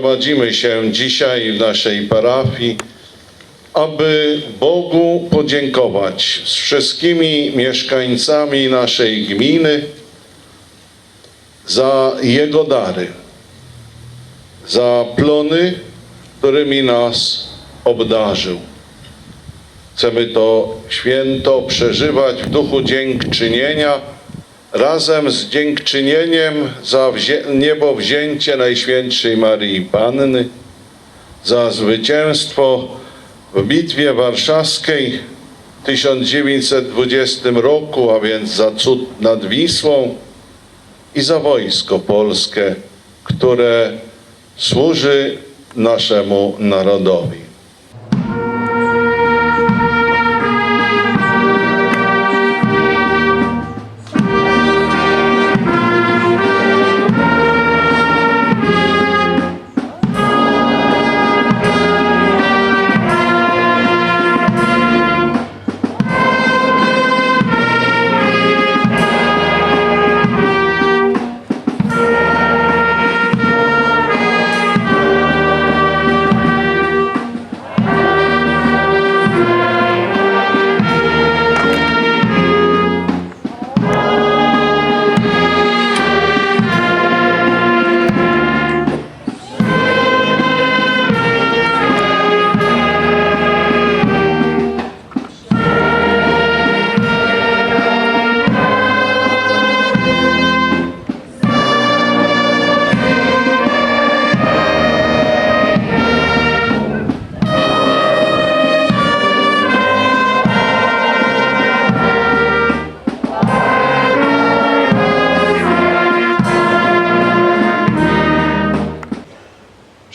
gromadzimy się dzisiaj w naszej parafii, aby Bogu podziękować z wszystkimi mieszkańcami naszej gminy za Jego dary, za plony, którymi nas obdarzył. Chcemy to święto przeżywać w duchu dziękczynienia, razem z dziękczynieniem za wzię- niebowzięcie Najświętszej Maryi Panny, za zwycięstwo w Bitwie Warszawskiej w 1920 roku, a więc za cud nad Wisłą i za wojsko polskie, które służy naszemu narodowi.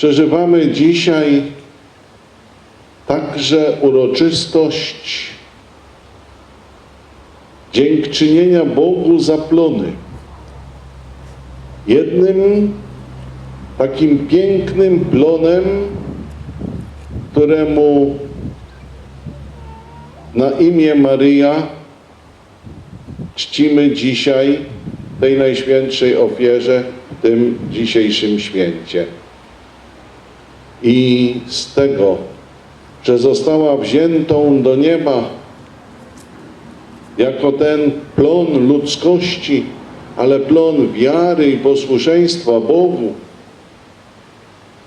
Przeżywamy dzisiaj także uroczystość dziękczynienia Bogu za plony. Jednym takim pięknym plonem, któremu na imię Maryja czcimy dzisiaj tej najświętszej ofierze, w tym dzisiejszym święcie. I z tego, że została wziętą do nieba jako ten plon ludzkości, ale plon wiary i posłuszeństwa Bogu,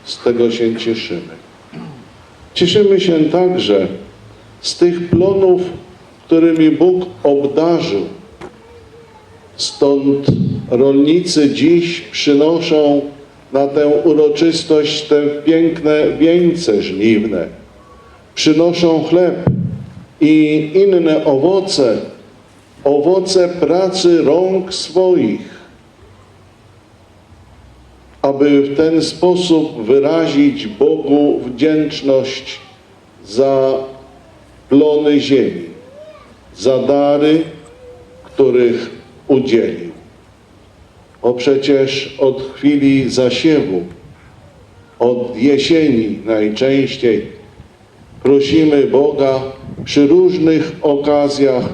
z tego się cieszymy. Cieszymy się także z tych plonów, którymi Bóg obdarzył. Stąd rolnicy dziś przynoszą na tę uroczystość te piękne wieńce żniwne. Przynoszą chleb i inne owoce, owoce pracy rąk swoich, aby w ten sposób wyrazić Bogu wdzięczność za plony ziemi, za dary, których udzielił. O przecież od chwili zasiewu, od jesieni najczęściej prosimy Boga przy różnych okazjach,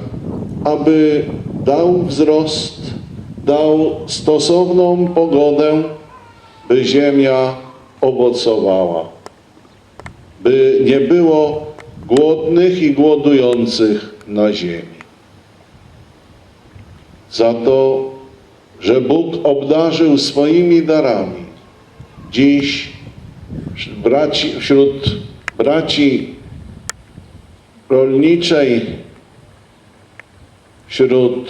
aby dał wzrost, dał stosowną pogodę, by ziemia owocowała, by nie było głodnych i głodujących na ziemi. Za to że Bóg obdarzył swoimi darami. Dziś braci, wśród braci rolniczej, wśród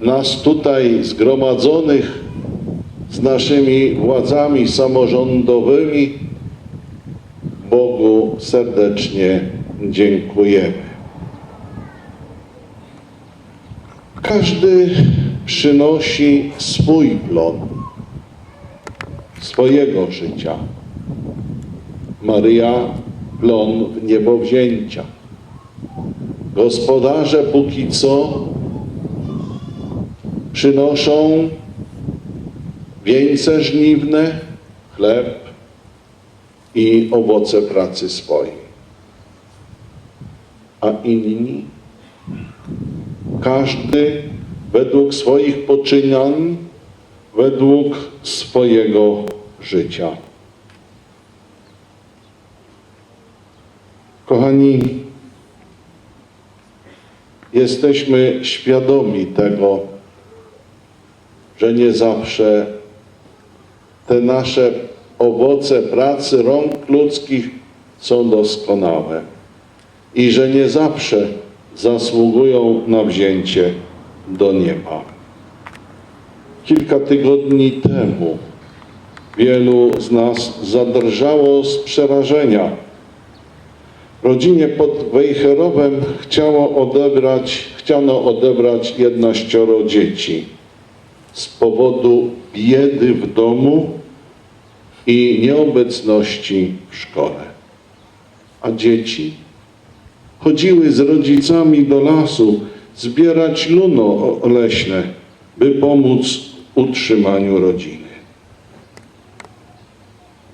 nas tutaj zgromadzonych z naszymi władzami samorządowymi, Bogu serdecznie dziękujemy. Każdy przynosi swój plon swojego życia. Maryja plon w niebowzięcia. Gospodarze póki co przynoszą wieńce żniwne, chleb i owoce pracy swojej. A inni każdy według swoich poczynań według swojego życia. Kochani, jesteśmy świadomi tego, że nie zawsze te nasze owoce pracy rąk ludzkich są doskonałe i że nie zawsze zasługują na wzięcie do nieba. Kilka tygodni temu wielu z nas zadrżało z przerażenia. Rodzinie pod Wejherowem chciało odebrać, chciano odebrać jednaścioro dzieci z powodu biedy w domu i nieobecności w szkole. A dzieci chodziły z rodzicami do lasu zbierać luno leśne, by pomóc utrzymaniu rodziny.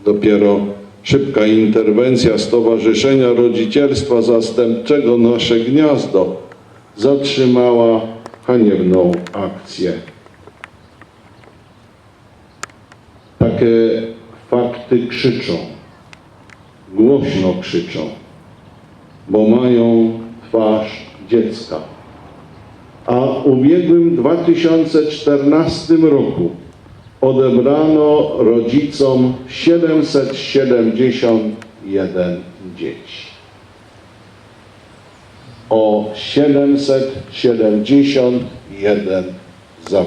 Dopiero szybka interwencja Stowarzyszenia Rodzicielstwa Zastępczego Nasze Gniazdo zatrzymała haniebną akcję. Takie fakty krzyczą, głośno krzyczą, bo mają twarz dziecka. A w ubiegłym 2014 roku odebrano rodzicom 771 dzieci. O 771 za.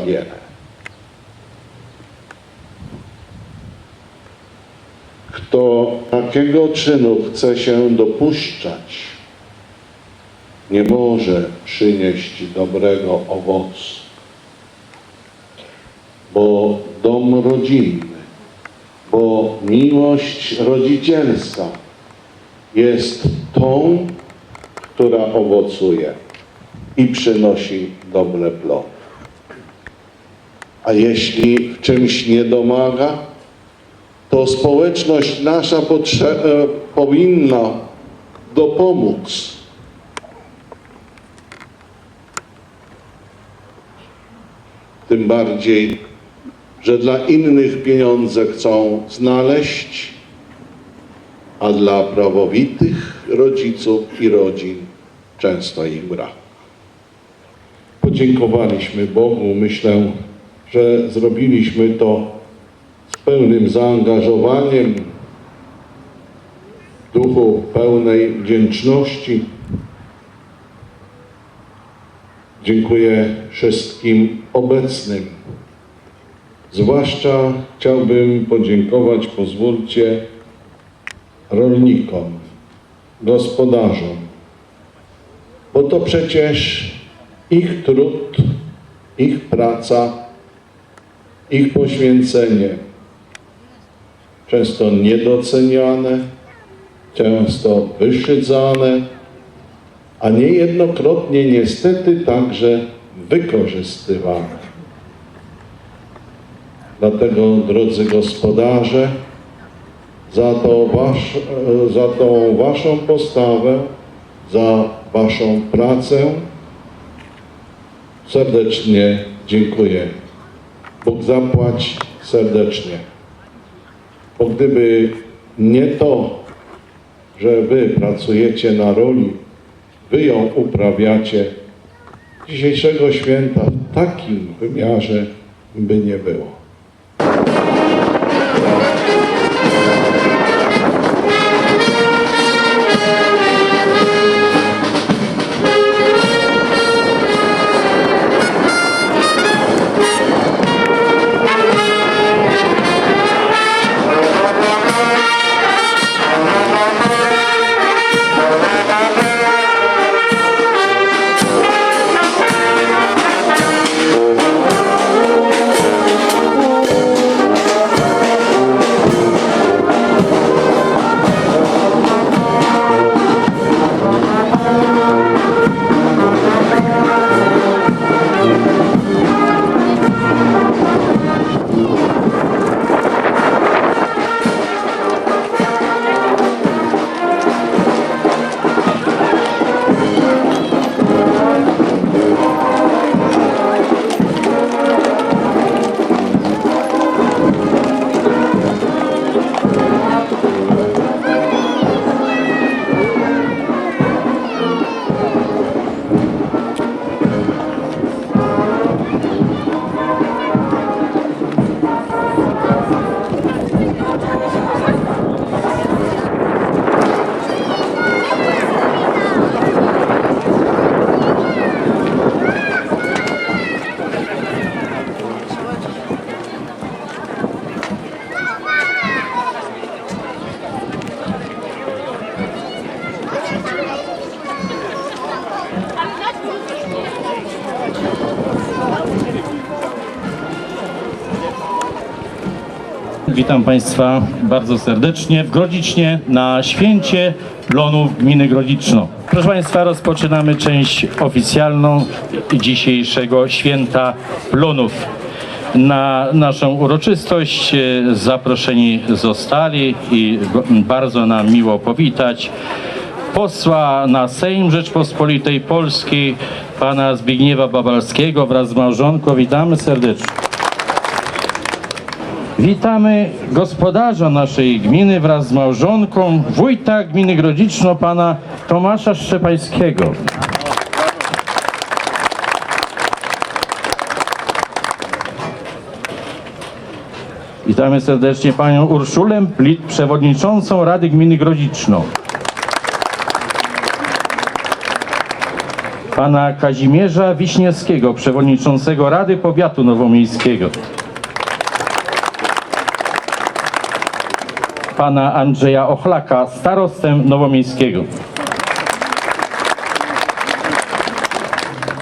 Kto takiego czynu chce się dopuszczać, nie może przynieść dobrego owocu, bo dom rodzinny, bo miłość rodzicielska jest tą, która owocuje i przynosi dobre plody. A jeśli w czymś nie domaga, to społeczność nasza e, powinna dopomóc. Tym bardziej, że dla innych pieniądze chcą znaleźć, a dla prawowitych rodziców i rodzin często ich brak. Podziękowaliśmy Bogu. Myślę, że zrobiliśmy to z pełnym zaangażowaniem, w duchu pełnej wdzięczności. Dziękuję wszystkim obecnym. Zwłaszcza chciałbym podziękować, pozwólcie, rolnikom, gospodarzom, bo to przecież ich trud, ich praca, ich poświęcenie często niedoceniane, często wyszydzane, a niejednokrotnie niestety także wykorzystywane. Dlatego, drodzy gospodarze, za, to wasz, za tą waszą postawę, za waszą pracę serdecznie dziękuję. Bóg zapłać serdecznie. Bo gdyby nie to, że wy pracujecie na roli, wy ją uprawiacie, dzisiejszego święta w takim wymiarze by nie było. Państwa bardzo serdecznie w Grodzicznie na święcie plonów gminy Grodziczno. Proszę Państwa, rozpoczynamy część oficjalną dzisiejszego święta plonów. Na naszą uroczystość e, zaproszeni zostali i bardzo nam miło powitać posła na Sejm Rzeczpospolitej Polskiej, pana Zbigniewa Babalskiego wraz z małżonką. Witamy serdecznie. Witamy gospodarza naszej gminy wraz z małżonką, wójta gminy Grodziczno, pana Tomasza Szczepańskiego. Witamy serdecznie panią Urszulę Plit, przewodniczącą Rady Gminy Grodziczno. Pana Kazimierza Wiśniewskiego, przewodniczącego Rady Powiatu Nowomiejskiego. Pana Andrzeja Ochlaka, starostę nowomiejskiego.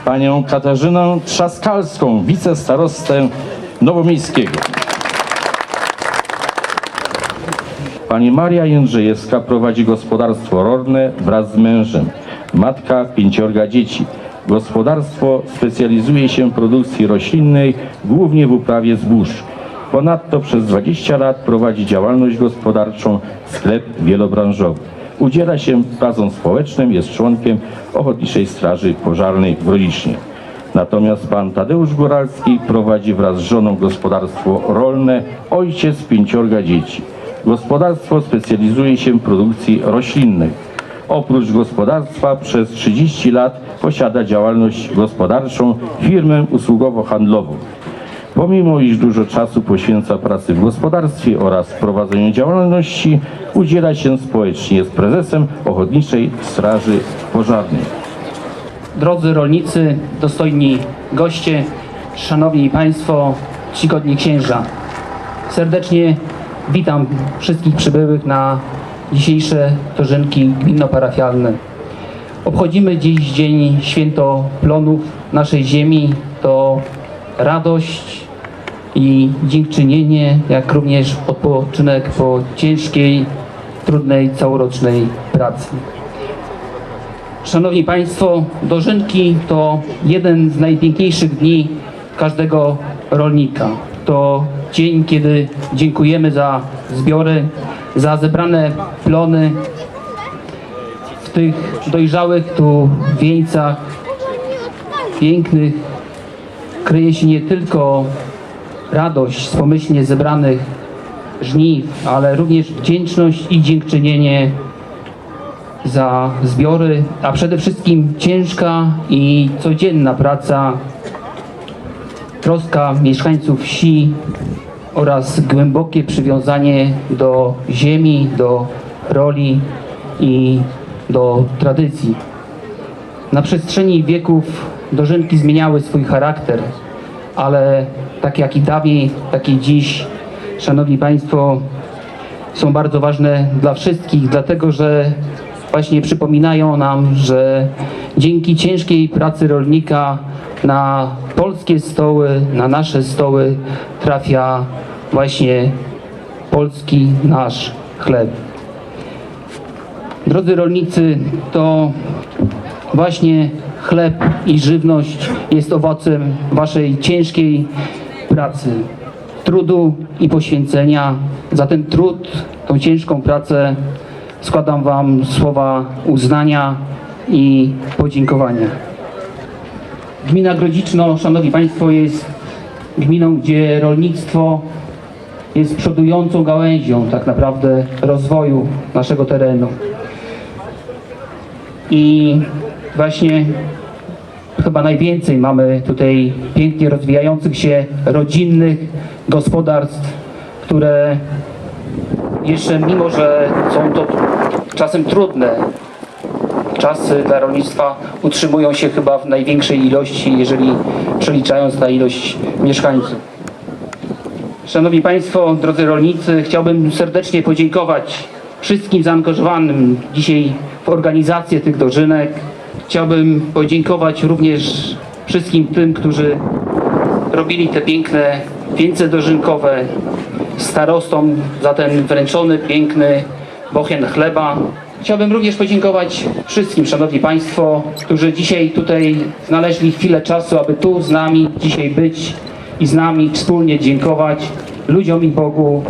Panią Katarzynę Trzaskalską, wicestarostę nowomiejskiego. Pani Maria Jędrzejewska prowadzi gospodarstwo rolne wraz z mężem. Matka pięciorga dzieci. Gospodarstwo specjalizuje się w produkcji roślinnej, głównie w uprawie zbóż. Ponadto przez 20 lat prowadzi działalność gospodarczą sklep wielobranżowy. Udziela się pracą społeczną, jest członkiem Ochotniczej Straży Pożarnej w Grodzicznie. Natomiast pan Tadeusz Góralski prowadzi wraz z żoną gospodarstwo rolne, ojciec pięciorga dzieci. Gospodarstwo specjalizuje się w produkcji roślinnej. Oprócz gospodarstwa przez 30 lat posiada działalność gospodarczą, firmę usługowo-handlową. Pomimo iż dużo czasu poświęca pracy w gospodarstwie oraz prowadzeniu działalności, udziela się społecznie. Jest prezesem Ochotniczej Straży Pożarnej. Drodzy rolnicy, dostojni goście, szanowni państwo, czcigodni księża. Serdecznie witam wszystkich przybyłych na dzisiejsze dożynki gminno-parafialne. Obchodzimy dziś dzień święto plonów naszej ziemi. To radość i dziękczynienie, jak również odpoczynek po ciężkiej, trudnej, całorocznej pracy. Szanowni Państwo, dożynki to jeden z najpiękniejszych dni każdego rolnika. To dzień, kiedy dziękujemy za zbiory, za zebrane plony. W tych dojrzałych tu wieńcach pięknych kryje się nie tylko radość z pomyślnie zebranych żniw, ale również wdzięczność i dziękczynienie za zbiory, a przede wszystkim ciężka i codzienna praca, troska mieszkańców wsi oraz głębokie przywiązanie do ziemi, do roli i do tradycji. Na przestrzeni wieków dożynki zmieniały swój charakter, ale tak jak i dawniej, tak i dziś, Szanowni Państwo, są bardzo ważne dla wszystkich, dlatego że właśnie przypominają nam, że dzięki ciężkiej pracy rolnika na polskie stoły, na nasze stoły trafia właśnie polski nasz chleb. Drodzy rolnicy, to właśnie chleb i żywność jest owocem waszej ciężkiej pracy, trudu i poświęcenia. Za ten trud, tą ciężką pracę składam wam słowa uznania i podziękowania. Gmina Grodziczno, Szanowni Państwo, jest gminą, gdzie rolnictwo jest przodującą gałęzią tak naprawdę rozwoju naszego terenu. I właśnie chyba najwięcej mamy tutaj pięknie rozwijających się rodzinnych gospodarstw, które jeszcze mimo, że są to czasem trudne czasy dla rolnictwa, utrzymują się chyba w największej ilości, jeżeli przeliczając na ilość mieszkańców. Szanowni Państwo, drodzy rolnicy, chciałbym serdecznie podziękować wszystkim zaangażowanym dzisiaj w organizację tych dożynek. Chciałbym podziękować również wszystkim tym, którzy robili te piękne wieńce dożynkowe, starostom za ten wręczony, piękny bochen chleba. Chciałbym również podziękować wszystkim, Szanowni Państwo, którzy dzisiaj tutaj znaleźli chwilę czasu, aby tu z nami dzisiaj być i z nami wspólnie dziękować ludziom i Bogu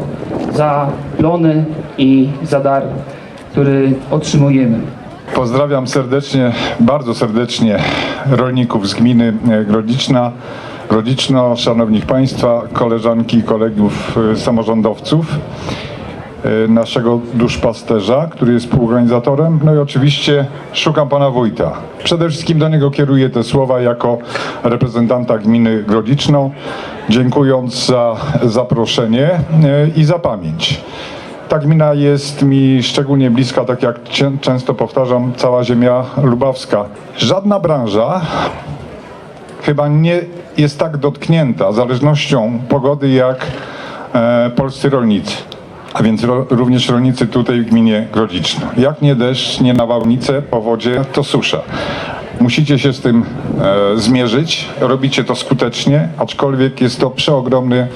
za plony i za dar, który otrzymujemy. Pozdrawiam serdecznie, bardzo serdecznie rolników z gminy e, Grodziczna, Grodziczno, szanownych Państwa, koleżanki i kolegów e, samorządowców, e, naszego duszpasterza, który jest współorganizatorem, no i oczywiście szukam pana wójta. Przede wszystkim do niego kieruję te słowa jako reprezentanta gminy Grodziczno, dziękując za zaproszenie i za pamięć. Ta gmina jest mi szczególnie bliska, tak jak często powtarzam, cała ziemia lubawska. Żadna branża chyba nie jest tak dotknięta zależnością pogody jak e, polscy rolnicy. A więc ro, również rolnicy tutaj w gminie Grodziczno. Jak nie deszcz, nie nawałnice, powodzie, to susza. Musicie się z tym e, zmierzyć, robicie to skutecznie, aczkolwiek jest to przeogromny e,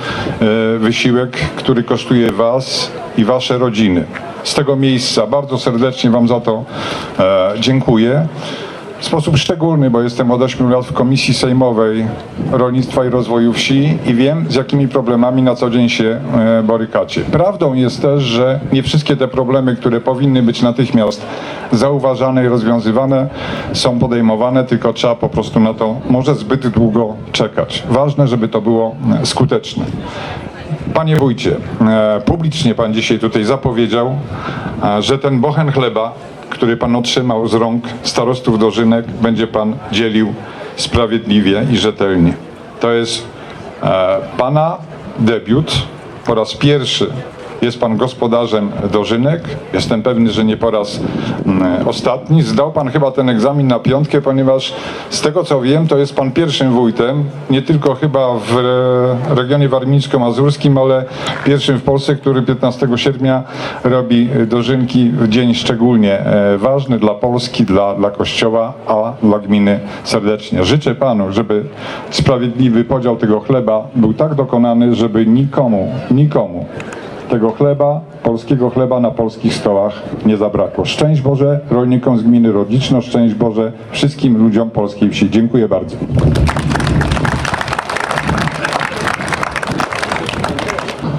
wysiłek, który kosztuje Was i Wasze rodziny. Z tego miejsca bardzo serdecznie Wam za to e, dziękuję. W sposób szczególny, bo jestem od 8 lat w Komisji Sejmowej Rolnictwa i Rozwoju Wsi i wiem, z jakimi problemami na co dzień się e, borykacie. Prawdą jest też, że nie wszystkie te problemy, które powinny być natychmiast zauważane i rozwiązywane, są podejmowane, tylko trzeba po prostu na to może zbyt długo czekać. Ważne, żeby to było e, skuteczne. Panie wójcie, e, publicznie pan dzisiaj tutaj zapowiedział, że ten bochen chleba, który pan otrzymał z rąk starostów dożynek, będzie pan dzielił sprawiedliwie i rzetelnie. To jest e, pana debiut po raz pierwszy. Jest pan gospodarzem dożynek. Jestem pewny, że nie po raz mm, ostatni. Zdał pan chyba ten egzamin na piątkę, ponieważ z tego co wiem, to jest pan pierwszym wójtem, nie tylko chyba w regionie warmińsko-mazurskim, ale pierwszym w Polsce, który 15 sierpnia robi dożynki w dzień szczególnie e, ważny dla Polski, dla, dla Kościoła, a dla gminy serdecznie. Życzę panu, żeby sprawiedliwy podział tego chleba był tak dokonany, żeby nikomu, nikomu tego chleba, polskiego chleba na polskich stołach nie zabrakło. Szczęść Boże rolnikom z gminy Rodziczno, szczęść Boże wszystkim ludziom polskiej wsi. Dziękuję bardzo.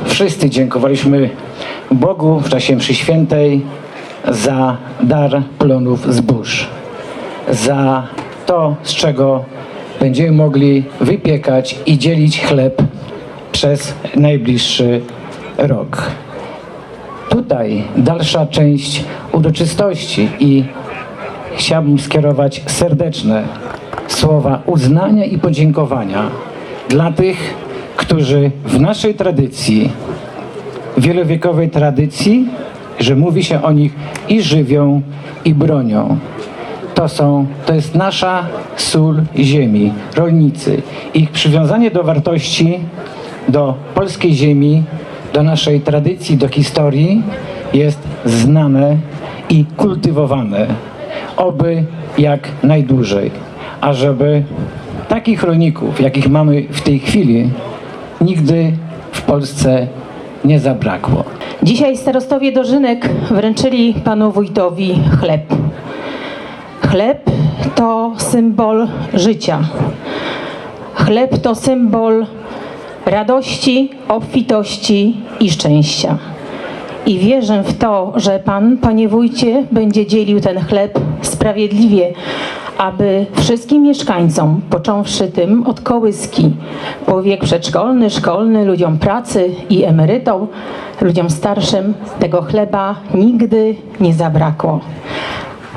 Wszyscy dziękowaliśmy Bogu w czasie mszy świętej za dar plonów zbóż, za to, z czego będziemy mogli wypiekać i dzielić chleb przez najbliższy rok. Tutaj dalsza część uroczystości i chciałbym skierować serdeczne słowa uznania i podziękowania dla tych, którzy w naszej tradycji, wielowiekowej tradycji, że mówi się o nich i żywią, i bronią. To są, to jest nasza sól ziemi, rolnicy. Ich przywiązanie do wartości, do polskiej ziemi, do naszej tradycji, do historii jest znane i kultywowane. Oby jak najdłużej. A żeby takich rolników, jakich mamy w tej chwili, nigdy w Polsce nie zabrakło. Dzisiaj starostowie Dożynek wręczyli panu wójtowi chleb. Chleb to symbol życia. Chleb to symbol radości, obfitości i szczęścia. I wierzę w to, że Pan, Panie Wójcie, będzie dzielił ten chleb sprawiedliwie, aby wszystkim mieszkańcom, począwszy tym od kołyski, po wiek przedszkolny, szkolny, ludziom pracy i emerytom, ludziom starszym, tego chleba nigdy nie zabrakło.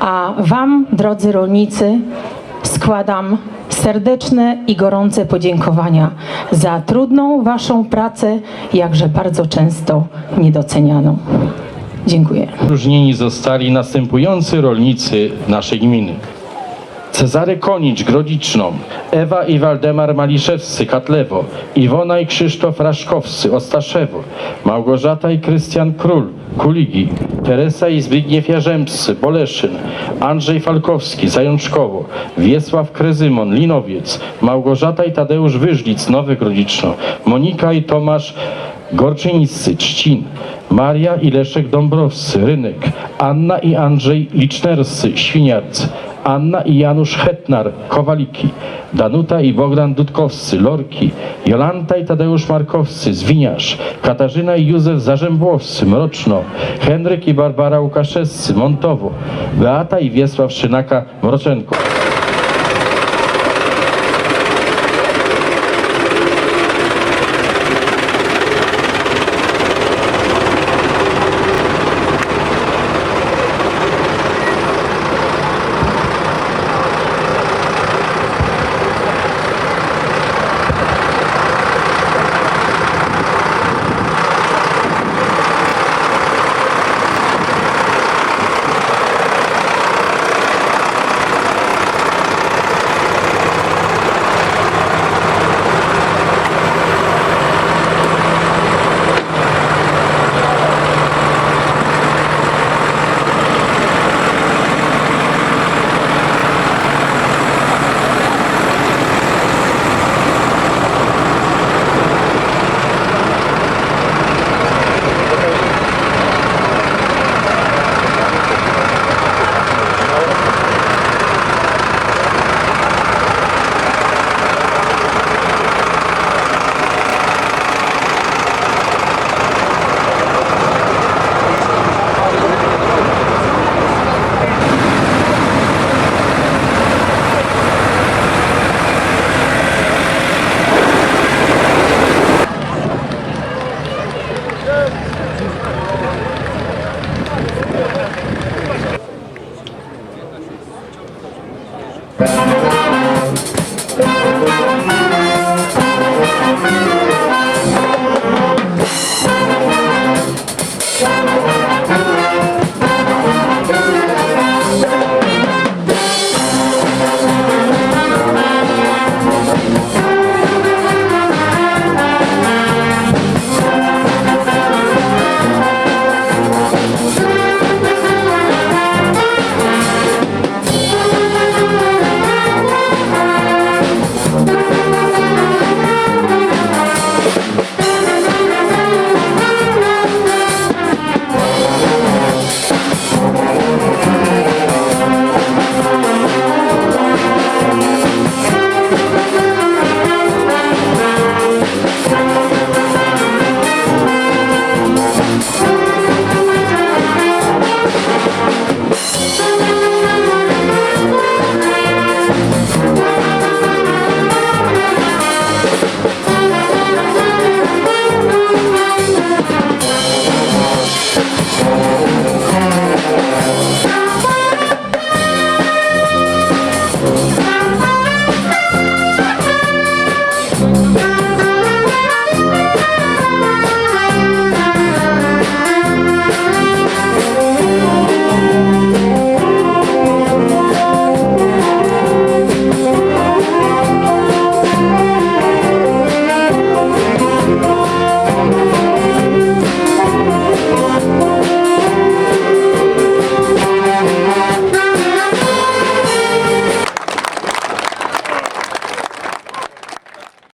A Wam, drodzy rolnicy, składam serdeczne i gorące podziękowania za trudną Waszą pracę, jakże bardzo często niedocenianą. Dziękuję. Wyróżnieni zostali następujący rolnicy naszej gminy. Cezary Konicz, Grodziczną, Ewa i Waldemar Maliszewscy, Katlewo, Iwona i Krzysztof Raszkowscy, Ostaszewo, Małgorzata i Krystian Król, Kuligi, Teresa i Zbigniew Jarzębscy, Boleszyn, Andrzej Falkowski, Zajączkowo, Wiesław Krezymon, Linowiec, Małgorzata i Tadeusz Wyżlic, Nowy Grodziczno, Monika i Tomasz Gorczyńscy, Trzcin, Maria i Leszek Dąbrowscy, Rynek, Anna i Andrzej Licznerscy, Świniarcy, Anna i Janusz Hetnar, Kowaliki, Danuta i Bogdan Dudkowscy, Lorki, Jolanta i Tadeusz Markowscy, Zwiniarz, Katarzyna i Józef Zarzębłowscy, Mroczno, Henryk i Barbara Łukaszewscy, Montowo, Beata i Wiesław Szynaka, Mroczenko.